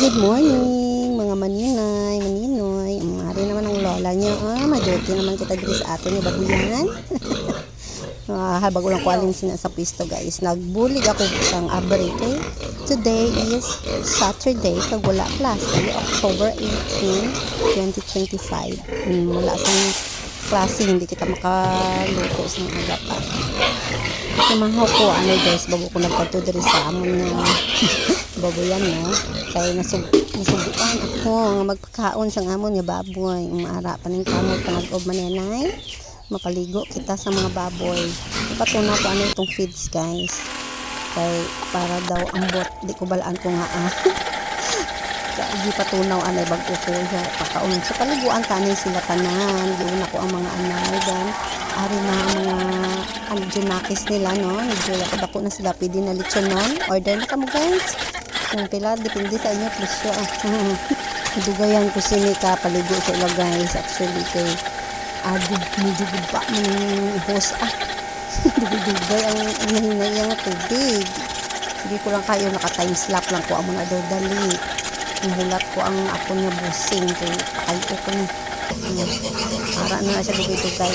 Good morning, mga maninay, maninoy. Mari naman ang lola niya. Ah, maduti naman kita dito sa atin ni Baguyan. ah, habang ulang ko aling sina sa pisto guys. Nagbulig ako ang abre. Okay? Today is Saturday, kag wala class. October 18, 2025. Hmm, wala sa klase, hindi kita makaluto sa aga pa. Kumahaw ko, ano guys, bago ko nagpadto diri sa amon na baboyan no. Kaya nasug nasubuan ako nga magpakaon sa amon nga baboy. Umaara pa ning kamot panag-og manenay. Mapaligo kita sa mga baboy. Ipatunaw ko ano itong feeds guys. Kay para daw ambot, di ko balaan ko nga ah. Di patunaw anay bago ko siya pakaon. So paliguan tanin sila tanan. Giuna ko ang mga anay dan ari na ang mga ano junakis nila no. Medyo dako na sila pwede na nun. Order na kamo guys. Kung pila depende sa inyo presyo ah. Dugayan ko sini ka paligo sa ila guys actually kay adi medyo gudpa man yung host ah. Dugay ang nahinay ang tubig. Hindi ko lang kayo naka-time slap lang ko amo na daw dali. Nahulat ko ang ako niya busing kay pakayo ko ni. Para na na siya dugay-dugay.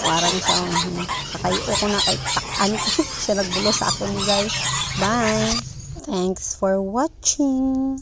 Para na siya um, pakayo ko na kay takan ko. siya nagbulo sa ako ni guys. Bye! Thanks for watching.